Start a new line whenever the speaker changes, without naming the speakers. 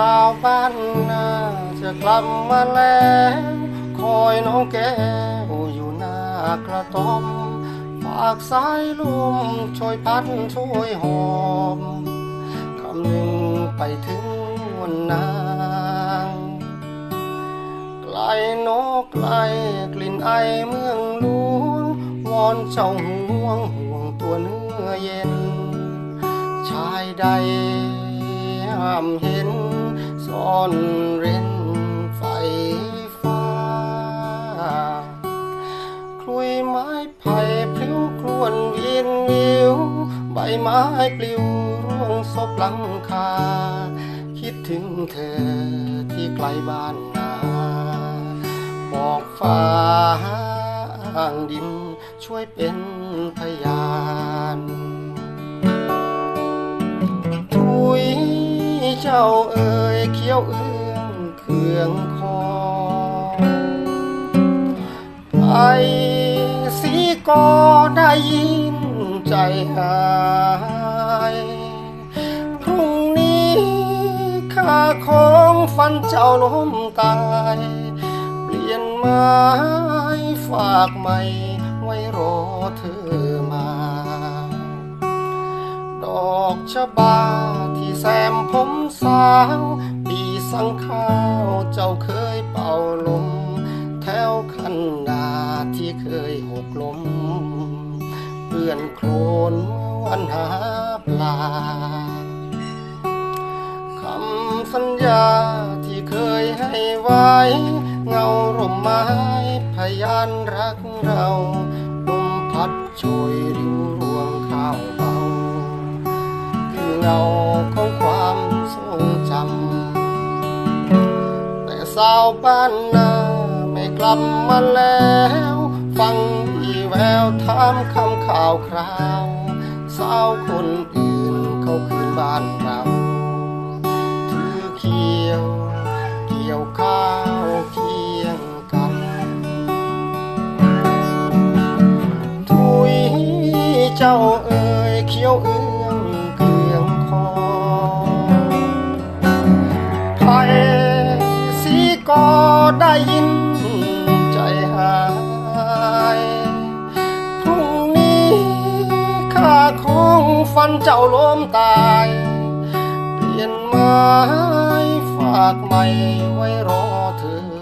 ชาวบ้านจะกลับมาแล้วคอยน้องแก้วอยู่หน้ากระท่อมฝากสายลมช่วยพัดช่วยหอมคำหนึ่งไปถึงวันนางไกลนกไกลกลิ่นไอเมืองหลวงวอนเจ้าห่วงห่วงตัวเนื้อเย็น ชายใดห้ามเห็น ซ่อนเร้นไฟฟ้า คลุยไม้ไผ่พลิ้วครวนเวียนวิว ใบไม้ปลิวร่วงซบหลังคา คิดถึงเธอที่ไกลบ้านนาบอกฟ้าดินช่วยเป็นพยาน เจ้าเอ่ยเขี้ยวเอื้องเคืองคอไอสีก็ได้ยินใจหายพรุ่งนี้ข้าของฟันเจ้าล้มตาย เปลี่ยนไม้ฝากใหม่ไว้รอเธอมา ดอกชะบา แซมผมสาว ปีสังข้าวเจ้าเคยเป่าลม แถวคันนาที่เคยหกลมเปื่อนโคลนวันหาปลาคำสัญญาที่เคยให้ไว้ เงาร่มไม้พยานรักเราลมพัดโชยริ้วรวงข้าวเบาคือเงา บ้านนาไม่กลับมาแล้ว ฟังอีแววถามคำข่าวคราวสาวคนอื่นเขาคืนบ้านเราถือเขียว เกี่ยวข้าวเคียงกันทุยเจ้าเอ่ยเขียวเอื้อ ของฟันเจ้าล้มตาย เปลี่ยนไม้ฝากใหม่ไว้รอเธอ